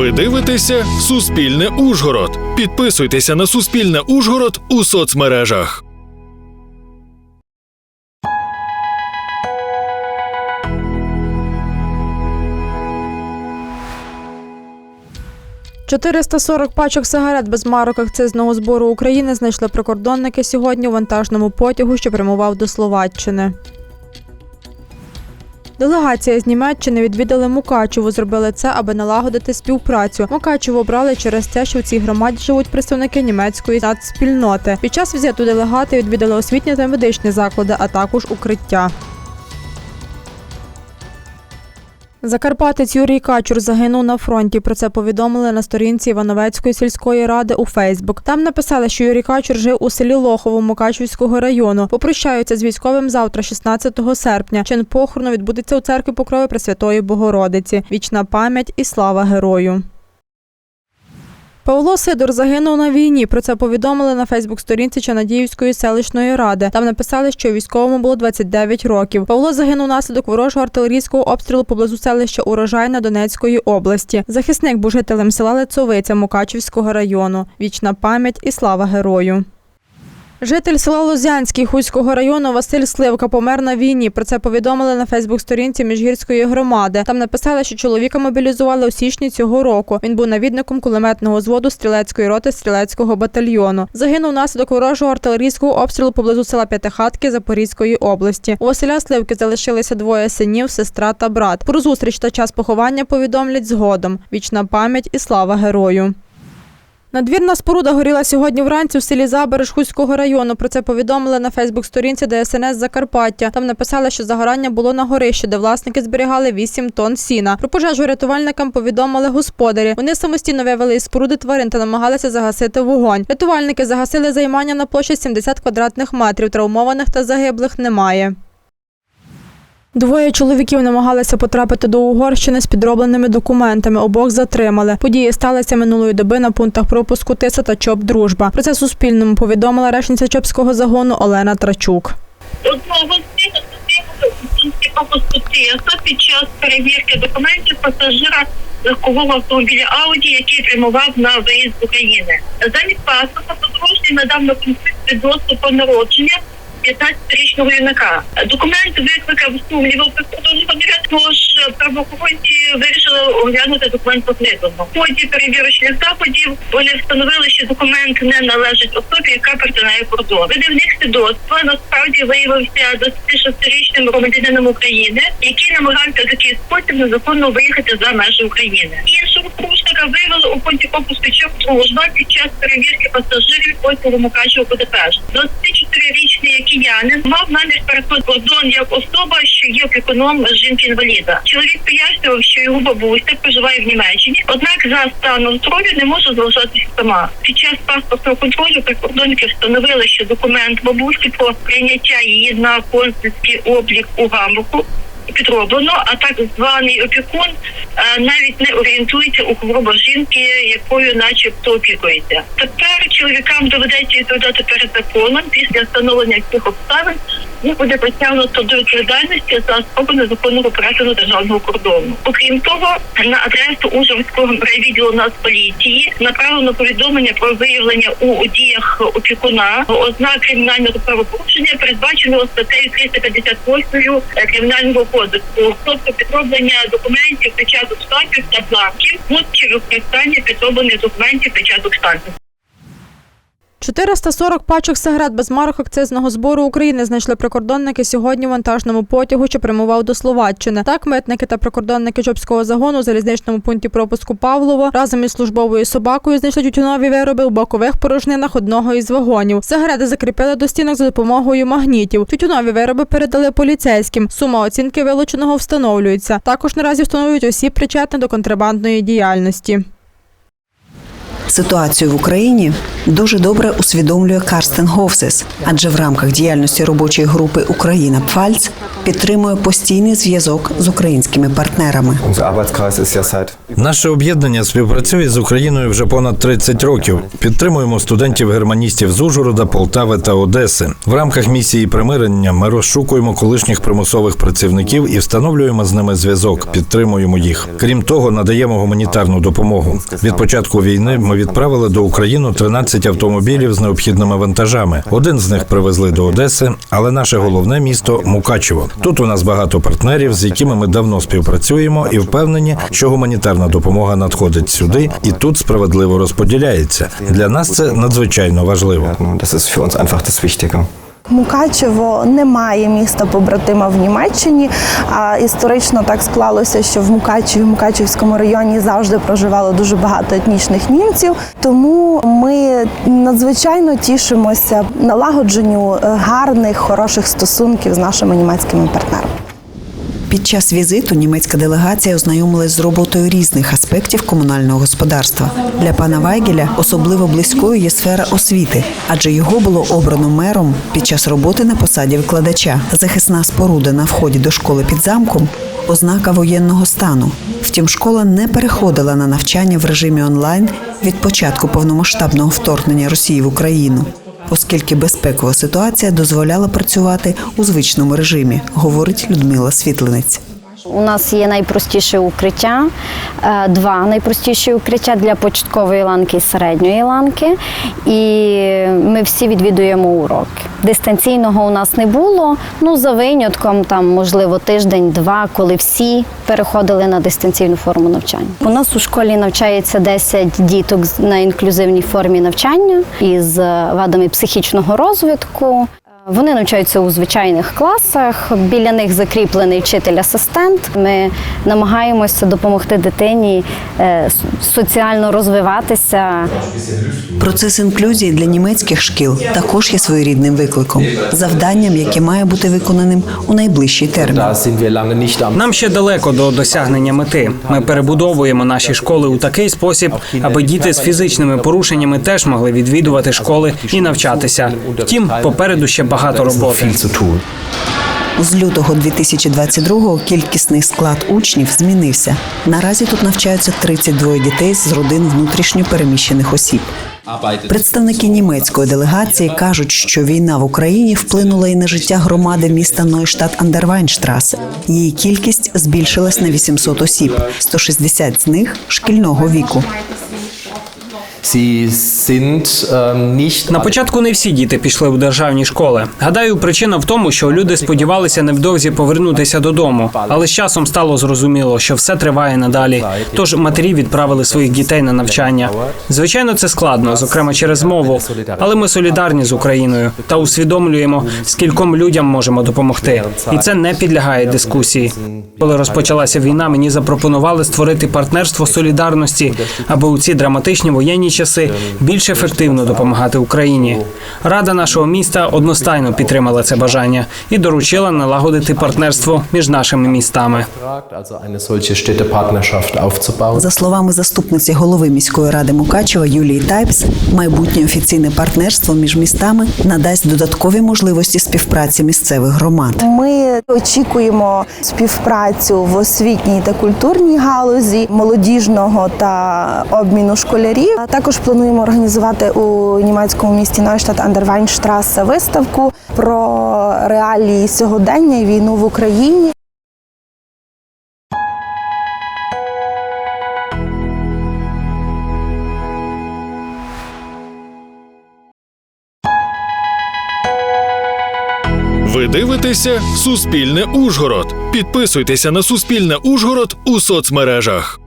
Ви дивитеся Суспільне Ужгород. Підписуйтеся на Суспільне Ужгород у соцмережах. – 440 пачок сигарет без марок акцизного збору України знайшли прикордонники сьогодні у вантажному потягу, що прямував до Словаччини. Делегація з Німеччини відвідали Мукачеву. Зробили це, аби налагодити співпрацю. Мукачеву обрали через те, що в цій громаді живуть представники німецької нацспільноти. Під час візиту делегати відвідали освітні та медичні заклади, а також укриття. Закарпатець Юрій Качур загинув на фронті. Про це повідомили на сторінці Івановецької сільської ради у Фейсбук. Там написали, що Юрій Качур жив у селі Лохово Мукачівського району. Попрощаються з військовим завтра, 16 серпня. Чин похорону відбудеться у церкві Покрови Пресвятої Богородиці. Вічна пам'ять і слава герою. Павло Сидор загинув на війні. Про це повідомили на Фейсбук-сторінці Чанадіївської селищної ради. Там написали, що військовому було 29 років. Павло загинув наслідок ворожого артилерійського обстрілу поблизу селища Урожайна Донецької області. Захисник був жителем села Лецовиця Мукачівського району. Вічна пам'ять і слава герою. Житель села Лозянський Хуського району Василь Сливка помер на війні. Про це повідомили на Фейсбук-сторінці Міжгірської громади. Там написали, що чоловіка мобілізували у січні цього року. Він був навідником кулеметного зводу стрілецької роти стрілецького батальйону. Загинув внаслідок ворожого артилерійського обстрілу поблизу села П'ятихатки Запорізької області. У Василя Сливки залишилися двоє синів, сестра та брат. Про зустріч та час поховання повідомлять згодом. Вічна пам'ять і слава герою. Надвірна споруда горіла сьогодні вранці в селі Забереж Хуського району. Про це повідомили на Фейсбук-сторінці ДСНС Закарпаття. Там написали, що загорання було на горищі, де власники зберігали 8 тонн сіна. Про пожежу рятувальникам повідомили господарі. Вони самостійно вивели із споруди тварин та намагалися загасити вогонь. Рятувальники загасили займання на площі 70 квадратних метрів. Травмованих та загиблих немає. Двоє чоловіків намагалися потрапити до Угорщини з підробленими документами. Обох затримали. Події сталися минулої доби на пунктах пропуску Тиса та ЧОП Дружба. Про це Суспільному повідомила речниця ЧОПського загону Олена Трачук. Одного пропуску ТСО під час перевірки документів пасажира легкового автомобіля Ауді, який прямував на виїзд України. Замість паспорта подорожній надав на пункт доступу народження 15-річного юнака. Документ викликав сумніви у прикордонного тож правоохоронці вирішили оглянути документ поглибно. В ході перевірочних заходів вони встановили, що документ не належить особі, яка перетинає кордон. Видавник свідоцтва насправді виявився 26-річним громадянином України, який намагався в такий спосіб незаконно виїхати за межі України. Іншого порушника виявили у пункті пропуску ЧОП «Дружба» під час перевірки пасажирів потягу Мукачево Будапешт. 24-річний киянин мав намір перетнути кордон як особа, що є опікуном жінки-інваліда. Чоловік пояснював, що його бабуся проживає в Німеччині, однак за станом здоров'я не може залишатися сама. Під час паспортного контролю прикордонники встановили, що документ бабусі про прийняття її на консульський облік у Гамбургу підроблено, а так званий опікун е, навіть не орієнтується у хворобах жінки, якою начебто опікується. Тепер чоловікам доведеться відповідати перед законом після встановлення цих обставин. Буде притягнуто до відповідальності за спробу незаконного перетину державного кордону. Окрім того, на адресу Ужгородського райвідділу Нацполіції направлено повідомлення про виявлення у діях опікуна ознак кримінального правопорушення, передбаченого статтею 358 кримінального кодексу, тобто підроблення документів, печаток штампів та бланків, чи використання підроблених документів печаток штампів. 440 пачок сигарет без марок акцизного збору України знайшли прикордонники сьогодні в вантажному потягу, що прямував до Словаччини. Так, митники та прикордонники Чопського загону у залізничному пункті пропуску Павлово разом із службовою собакою знайшли тютюнові вироби у бокових порожнинах одного із вагонів. Сигарети закріпили до стінок за допомогою магнітів. Тютюнові вироби передали поліцейським. Сума оцінки вилученого встановлюється. Також наразі встановлюють осіб причетних до контрабандної діяльності. Ситуацію в Україні дуже добре усвідомлює Карстен Говсес, адже в рамках діяльності робочої групи Україна Пфальц підтримує постійний зв'язок з українськими партнерами. Наше об'єднання співпрацює з Україною вже понад 30 років. Підтримуємо студентів-германістів з Ужгорода, Полтави та Одеси. В рамках місії примирення ми розшукуємо колишніх примусових працівників і встановлюємо з ними зв'язок. Підтримуємо їх. Крім того, надаємо гуманітарну допомогу. Від початку війни ми відправили до України 13 автомобілів з необхідними вантажами. Один з них привезли до Одеси, але наше головне місто Мукачево. Тут у нас багато партнерів, з якими ми давно співпрацюємо, і впевнені, що гуманітарна допомога надходить сюди і тут справедливо розподіляється. Для нас це надзвичайно важливо. Das ist für uns einfach. Мукачево не має міста побратима в Німеччині. А історично так склалося, що в Мукачеві, Мукачевському районі завжди проживало дуже багато етнічних німців. Тому ми надзвичайно тішимося налагодженню е, гарних, хороших стосунків з нашими німецькими партнерами. Під час візиту німецька делегація ознайомилась з роботою різних аспектів комунального господарства. Для пана Вайгеля особливо близькою є сфера освіти, адже його було обрано мером під час роботи на посаді викладача. Захисна споруда на вході до школи під замком ознака воєнного стану. Втім, школа не переходила на навчання в режимі онлайн від початку повномасштабного вторгнення Росії в Україну. Оскільки безпекова ситуація дозволяла працювати у звичному режимі, говорить Людмила Світлинець. У нас є найпростіше укриття, е, два найпростіші укриття для початкової ланки і середньої ланки. І ми всі відвідуємо уроки. Дистанційного у нас не було. Ну за винятком, там можливо тиждень-два, коли всі переходили на дистанційну форму навчання. У нас у школі навчається 10 діток на інклюзивній формі навчання із вадами психічного розвитку. Вони навчаються у звичайних класах. Біля них закріплений вчитель-асистент. Ми намагаємося допомогти дитині е, соціально розвиватися. Процес інклюзії для німецьких шкіл також є своєрідним викликом, завданням, яке має бути виконаним у найближчий термін. Нам ще далеко до досягнення мети. Ми перебудовуємо наші школи у такий спосіб, аби діти з фізичними порушеннями теж могли відвідувати школи і навчатися. Втім, попереду ще багато tun. З лютого 2022-го кількісний склад учнів змінився. Наразі тут навчаються 32 дітей з родин внутрішньо переміщених осіб. Представники німецької делегації кажуть, що війна в Україні вплинула і на життя громади міста Нойштадт Андервайнштрасе. Її кількість збільшилась на 800 осіб, 160 з них шкільного віку. На початку не всі діти пішли у державні школи. Гадаю, причина в тому, що люди сподівалися невдовзі повернутися додому, але з часом стало зрозуміло, що все триває надалі. Тож матері відправили своїх дітей на навчання. Звичайно, це складно, зокрема через мову. Але ми солідарні з Україною та усвідомлюємо, скільком людям можемо допомогти. І це не підлягає дискусії. Коли розпочалася війна, мені запропонували створити партнерство солідарності, аби у ці драматичні воєнні часи більш ефективно допомагати Україні. Рада нашого міста одностайно підтримала це бажання і доручила налагодити партнерство між нашими містами. За словами заступниці голови міської ради Мукачева Юлії Тайпс, майбутнє офіційне партнерство між містами надасть додаткові можливості співпраці місцевих громад. Ми очікуємо співпрацю в освітній та культурній галузі молодіжного та обміну школярів. Також плануємо організувати у німецькому місті Нойштадт Андервайнштрасе виставку про реалії сьогодення і війну в Україні. Ви дивитеся Суспільне Ужгород. Підписуйтеся на Суспільне Ужгород у соцмережах.